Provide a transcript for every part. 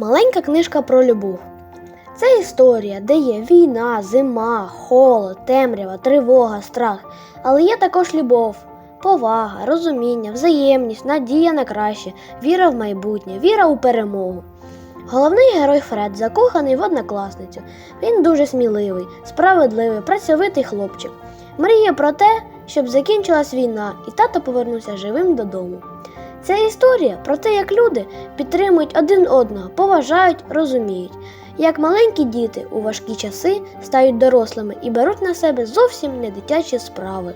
Маленька книжка про любов. Це історія, де є війна, зима, холод, темрява, тривога, страх. Але є також любов, повага, розуміння, взаємність, надія на краще, віра в майбутнє, віра у перемогу. Головний герой Фред закоханий в однокласницю. Він дуже сміливий, справедливий, працьовитий хлопчик. Мріє про те, щоб закінчилась війна і тато повернувся живим додому. Це історія про те, як люди підтримують один одного, поважають, розуміють, як маленькі діти у важкі часи стають дорослими і беруть на себе зовсім не дитячі справи.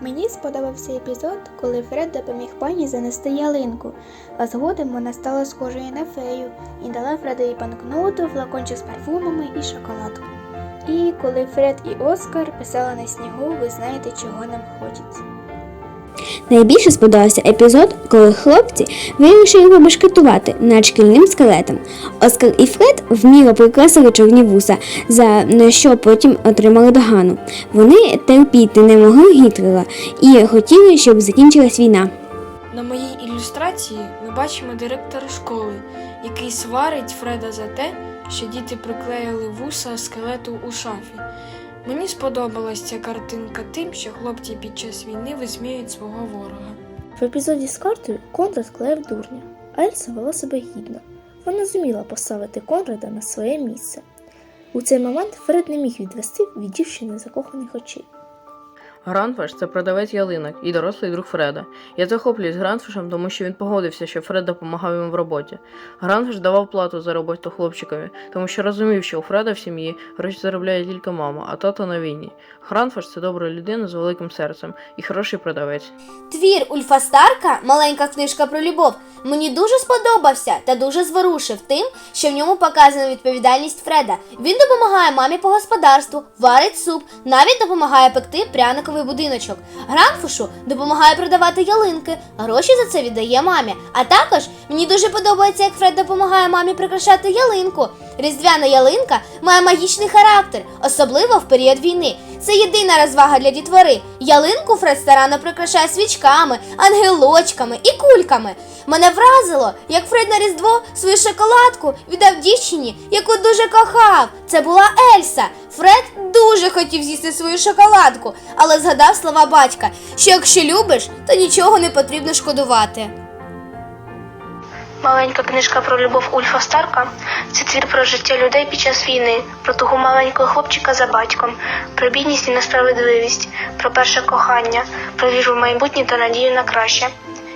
Мені сподобався епізод, коли Фред допоміг пані занести ялинку, а згодом вона стала схожою на фею і дала Фредові банкноту, флакончик з парфумами і шоколадку. І коли Фред і Оскар писали на снігу, ви знаєте, чого нам хочеться. Найбільше сподобався епізод, коли хлопці вирішили побешкетувати над шкільним скелетом. Оскар і Фред вміло прикрасили чорні вуса, за що потім отримали догану. Вони терпіти не могли Гітлера і хотіли, щоб закінчилась війна. На моїй ілюстрації ми бачимо директора школи, який сварить Фреда за те, що діти приклеїли вуса скелету у шафі. Мені сподобалась ця картинка тим, що хлопці під час війни висміють свого ворога. В епізоді з картою Конрад клеїв дурня, а Ельса вела себе гідно. Вона зуміла поставити Конрада на своє місце. У цей момент Фред не міг відвести від дівчини закоханих очей. Гранфеш це продавець ялинок і дорослий друг Фреда. Я захоплююсь Гранфешем, тому що він погодився, що Фред допомагав йому в роботі. Гранфеш давав плату за роботу хлопчикові, тому що розумів, що у Фреда в сім'ї гроші заробляє тільки мама, а тато на війні. Гранфеш це добра людина з великим серцем і хороший продавець. Твір Ульфа Старка, маленька книжка про любов, мені дуже сподобався та дуже зворушив тим, що в ньому показана відповідальність Фреда. Він допомагає мамі по господарству, варить суп, навіть допомагає пекти пряниковий будиночок. Гранфушу допомагає продавати ялинки, гроші за це віддає мамі. А також мені дуже подобається, як Фред допомагає мамі прикрашати ялинку. Різдвяна ялинка має магічний характер, особливо в період війни. Це єдина розвага для дітвори. Ялинку Фред старанно прикрашає свічками, ангелочками і кульками. Мене вразило, як Фред на Різдво свою шоколадку віддав дівчині, яку дуже кохав. Це була Ельса. Фред дуже хотів з'їсти свою шоколадку, але згадав слова батька, що якщо любиш, то нічого не потрібно шкодувати. Маленька книжка про любов Ульфа Старка це твір про життя людей під час війни, про того маленького хлопчика за батьком, про бідність і несправедливість, про перше кохання, про віру в майбутнє та надію на краще.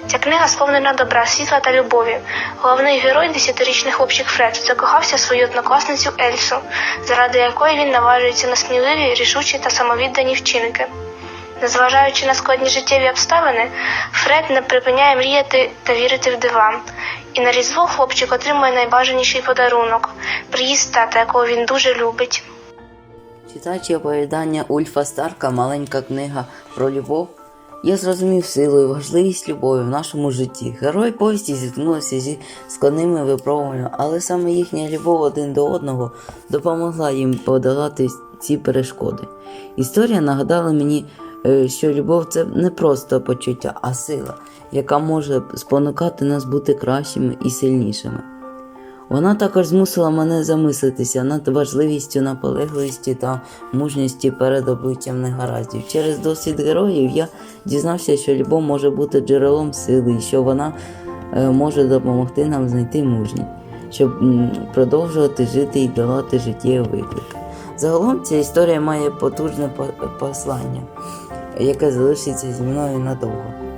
Ця книга сповнена добра, світла та любові. Головний герой, десятирічний хлопчик Фред, закохався в свою однокласницю Ельсу, заради якої він наважується на сміливі, рішучі та самовіддані вчинки. Незважаючи на складні життєві обставини, Фред не припиняє мріяти та вірити в дива. І на різдво хлопчик отримує найбажаніший подарунок приїзд тата, якого він дуже любить. Читаючи оповідання Ульфа Старка, маленька книга про любов, я зрозумів силу і важливість любові в нашому житті. Герої повісті зіткнулися зі складними випробуваннями, але саме їхня любов один до одного допомогла їм подолати ці перешкоди. Історія нагадала мені, що любов це не просто почуття, а сила, яка може спонукати нас бути кращими і сильнішими. Вона також змусила мене замислитися над важливістю наполегливості та мужності перед обличчям негараздів. Через досвід героїв я дізнався, що любов може бути джерелом сили і що вона е, може допомогти нам знайти мужність, щоб продовжувати жити і долати життєві виклики. Загалом ця історія має потужне послання, яке залишиться зі мною надовго.